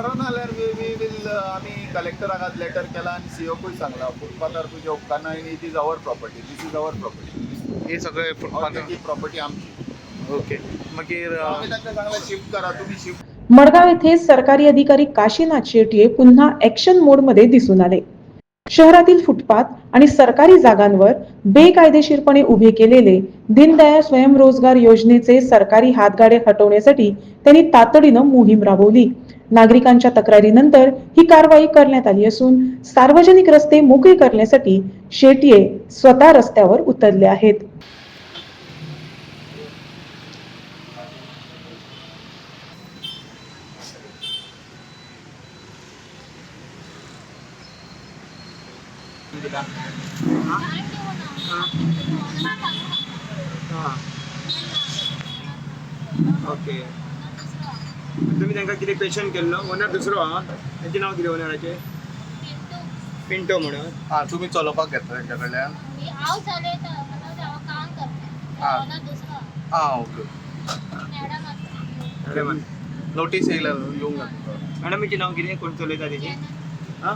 Corona जाल्यार we we will आमी कलेक्टराक आज लेटर केला आनी सीओकूय सांगला? फुटपाथार तुज्या उपकारना it is our property this is our property हे सगळे फुटपाथ प्रॉपर्टी आमची. ओके मागीर अ, आमी तांकां सांगला शिफ्ट करा तुमी शिफ्ट मडगाव येथे सरकारी अधिकारी काशीनाथ शेट्ये पुन्हा ऍक्शन मोडमध्ये दिसून आले. शहरातील फुटपाथ आणि सरकारी जागांवर बेकायदेशीरपणे उभे केलेले दीनदयाळ स्वयंरोजगार योजनेचे सरकारी हातगाडे हटवण्यासाठी त्यांनी तातडीनं मोहीम राबवली. नागरिकांच्या तक्रारीनंतर ही कारवाई करण्यात आली असून सार्वजनिक रस्ते मोकळे करण्यासाठी शेट्ये स्वतः रस्त्यावर उतरले आहेत. ओके. तुम्ही तांकां कितें क्वेश्चन केल्लो ओनर दुसरो आहा तेंचें नांव कितें ओनराचें पिंटो. म्हणून. हा तुम्ही चलोवपाक घेतला त्यांच्या कडल्यान हांव चलयता मतलब हांव काम करता. हा. ओनर दुसरो हा ओके. मॅडम नोटीस येयला येवंक जाता. मॅडमचें नांव कितें? कोण चलयता तेजें हां?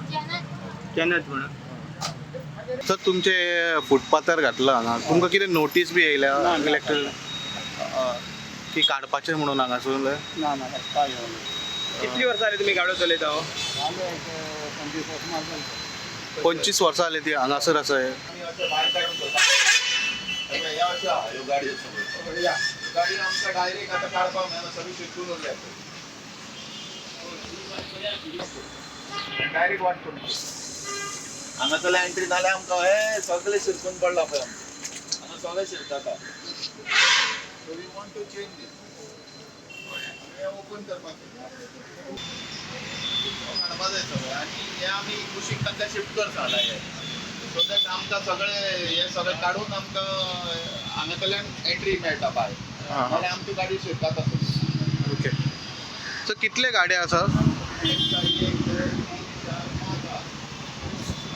केन्नाच म्हणून. सर तुमचे फुटपाथार घातला हांगा तुमकां कितें नोटीस बी येयल्या इलेक्टर की काडपाचें म्हणून हांगासून ना ना कितलीं वर्सां जालीं तुमी गाडयो चलयता हो पंचवीस वर्स मारता पंचवीस वर्सां जाली ती हांगासर आसा डायरेक्ट वाट करून हांगासरल्या एंट्री नाल्यार आमकां हे सगळे शिरकून पडला पळय आमकां हांगा सगळे शिरता सो आनी हे तांकां शिफ्ट करता हे सो दॅट आमकां सगळे हे सगळें काडून आमकां एंट्री मेळटा भायर. नाल्यार आमच्यो गाडयो शिरतात आसत ओके सर कितले गाडे आसा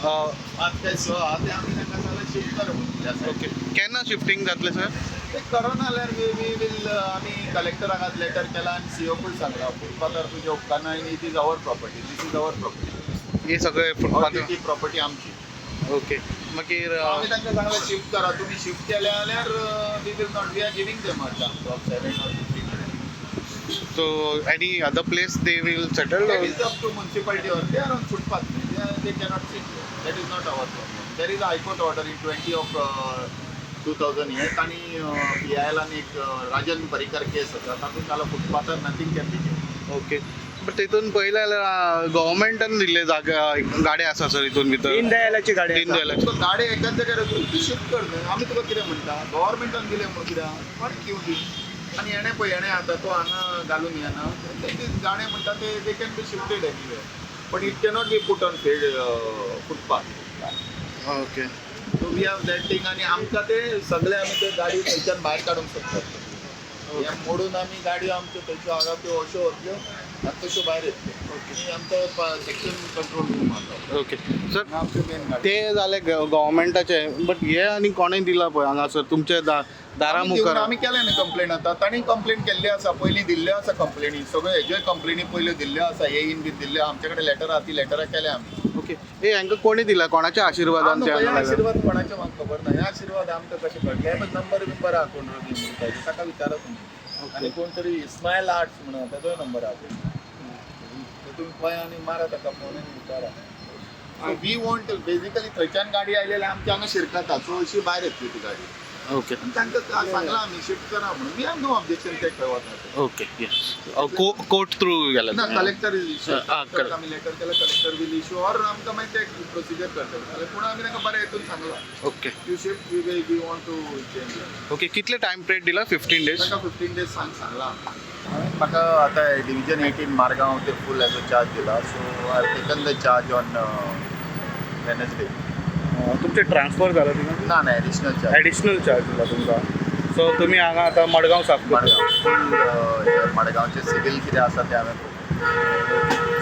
अ, पांच ते स आहा ते आमी तांकां सगळे शिफ्ट करप ओके केन्ना शिफ्टिंग जातलें सर? ते करोना जाल्यार वी वी वील आमी कलेक्टराक आज लेटर केला आनी सीओकूय सांगला फुटपाथार तुज्या उपकारना it is our property this is our property हे सगळे फुटपाथ ती प्रॉपर्टी आमची ओके मागीर आमी तांकां सांगला शिफ्ट करा तुमी शिफ्ट केले जाल्यार we will not we are giving them job seven or fifteen so any other place they will settle That or is up to municipality or they are on footpath. They, are- they cannot sit. That is not our problem. Two thousand eight आणि P I L एक Rajan Parrikar case होता तातूंत जाल्यार फुटपाथार nothing can be okay but तितून पयलें जाल्यार गव्हर्मेंटान दिल्ले जागा गाडे आसा सर हितून भितर दीन दयालाची गाडी दीन आसा. दयालाची. तुका गाडी एकाच जाग्यार शिफ्ट कर न्हय आमी तुका कितें म्हणटा गोवोरमेंटान दिलें म्हूण कित्याक बरें किंव दी आनी हेणें पळय हेणें आतां तो हांगा घालून येना ते गाणे म्हणटा ते they can be shifted anyway but it cannot be put on fed footpath okay so we have that thing आणि आमकां ते सगळे आमी ते गाडी थंयच्यान भायर काडूंक शकतात हे मोडून आमी गाडयो आमच्यो थंयच्यो हांगा त्यो अश्यो आनी तश्यो भायर येतल्यो आमचो सेक्शन कंट्रोल रूम आसा ओके सर ते जाले गव्हर्मेंटाचे बट हे आनी कोणें दिला पळय हांगासर तुमचे दा दारा मुखार आमी केलें न्ही कंप्लेन आतां. तांणी कंप्लेन केल्ली आसा पयलीं दिल्ल्यो आसा कंप्लेनी सगळ्यो हेज्योय कंप्लेनी पयल्यो दिल्ल्यो आसा हे इन बी दिल्ल्यो आमचे कडेन लेटर ती लेटरां केल्या आमी ओके. हे हांकां कोणी दिला? कोणाच्या आशिर्वादान ते हे हांगा लागला? आशिर्वाद कोणाचे म्हाका खबर ना हे आशिर्वाद आमकां कशें कळटले हे नंबर बिंबर आहा कोण ताका विचारत तुमी आनी कोण तरी इस्मायल आर्ट्स म्हणून ताजोय नंबर आहा तितून पळय आनी मारा ताका फोन आनी विचारा. वी वॉन्ट बेजिकली थंयच्यान गाडी आयली जाल्यार आमच्या हांगा शिरकता. सो अशी भायर येतली ती गाडी. ओके आनी तांकां सांगला आमी शिफ्ट करा म्हणून. वी हॅव नो ऑब्जेक्शन ते खंय वता ओके येस कोर्ट थ्रू गेला. ना? कलेक्टर इश्यू हा, correct. आमी लेटर केला कलेक्टर विल इश्यू ऑर आमकां मागीर ते प्रोसिजर करतले जाल्यार पूण आमी ताका बरें हितून सांगला. Okay you shift we we we want to change okay कितले टाइम पिरियड दिला? फिफ्टीन डेज ताका फिफ्टीन डेज सांग सांगला. हांवें म्हाका आतां डिविजन एटीन मारगांव ते फूल एज अ चार्ज दिला. So I taken the charge on Wednesday तुमचे ट्रान्सफर जाला तिंगा ना ना एडिशनल चार्ज ऍडिशनल चार्ज दिला तुमकां सो तुमी हांगा आतां मडगांव साफ मडगांव फूल मडगांवचे सिवील कितें आसा तें हांवें.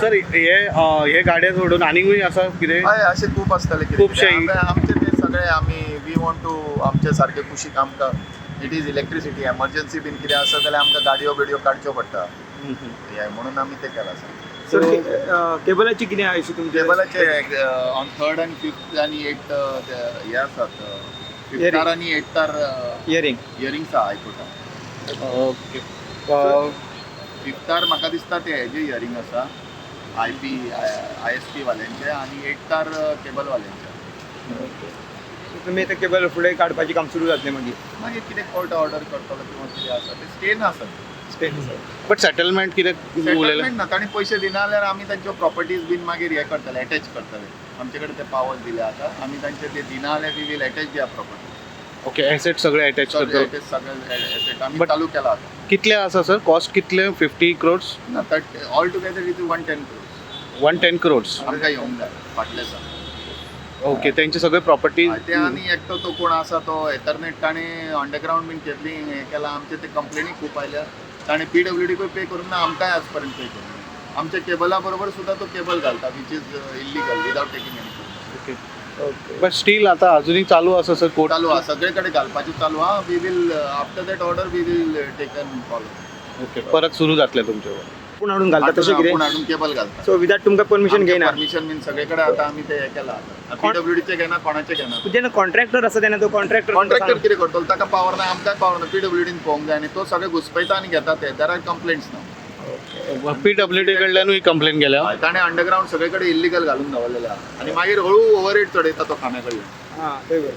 सर हे अ, हे गाड्या सोडून आनीकूय आसा कितें? हय अशें खूब आसतलें कितें खुबशे. कितें. आमचे आमचे ते सगळे आमी वी वॉन्ट टू आमचे सारके कुशीक आमकां it is electricity emergency been कितें आसा जाल्यार आमकां गाडयो बिडयो काडच्यो पडटा हे म्हणून आमी ते केला सर सर केबलाची किती आहे अशी तुमच्या? केबलाचे ऑन थर्ड आणि फिफ्थ आणि एट हे असतात फिफ्थ. तार आणि एट तार इयरिंग इयरिंग्स आयकोटा ओके फिफ्थ तार म्हाका दिसता ते हेजे इयरिंग आसा I P I S P वाल्यांचे आणि एट तार केबल वाल्यांचे तुम्ही ते केबल फुडें काडपाचें काम सुरू जातलें मागीर मागीर कितें कोर्ट ऑर्डर करतलो किंवा कितें आसा ते स्टे नासत. बट सेटलमेंट कितें सेटलमेंट ना ताणी पयशे दिना जाल्यार आमी तांच्यो प्रॉपर्टीज बीन मागीर हे करतले अटॅच करतले. आमचे कडेन ते पावर दिले आतां. आमी तांचे ते दिना जाल्यार वी वील अटॅच दिया प्रॉपर्टी ओके एसेट सगळे अटॅच करतो सगळे asset आमी But- चालू केला आता. कितले आसा सर कॉस्ट कितले? फिफ्टी क्रोड्स ना all together is one ten crores one ten crores आमकां येवंक जाय फाटले ओके त्यांचे सगळे प्रॉपर्टी ते आनी एकटो तो कोण आसा तो एथरनेट ताणें अंडरग्रावंड बीन केल्ली हें केलां. आमचे ते कंप्लेनी खूब आयल्या ताणें पी डब्ल्यू डीकूय पे करून ना आमकांय आज पर्यंत पे करून आमच्या केबला बरोबर सुद्धा तो केबल घालता which is illegal without taking any okay but still आता अजूनही चालू असं सर कोर्ट चालू आहा सगळे कडेन घालपाचें चालू आहा we will after that order we will taken follow okay परत सुरू जातले तुमच्यावर. पूण हाडून घालता तशें कितें हाडून केबल घालता सो विदाउट तुमकां परमिशन घेयना परमिशन बीन सगळे कडेन आतां आमी ते हे केला. पी डब्ल्यू डीचे घेना कोणाचे घेना जेन्ना कॉन्ट्रॅक्टर आसा तेन्ना तो कॉन्ट्रॅक्टर कॉन्ट्रॅक्टर कितें करतलो ताका पावर ना आमकां पावर ना पी डब्ल्यू डीन पळोवंक जाय आनी तो सगळे घुसपयता आनी घेता ते देर आर कंप्लेंट्स ना पी डब्ल्यू डी कडल्यानूय कंप्लेन केल्या. ताणें अंडरग्रावंड सगळे कडेन इल्लीगल घालून दवरलेले आहा आनी मागीर हळू ओवर रेट चडयता तो कडल्यान हां बरोबर.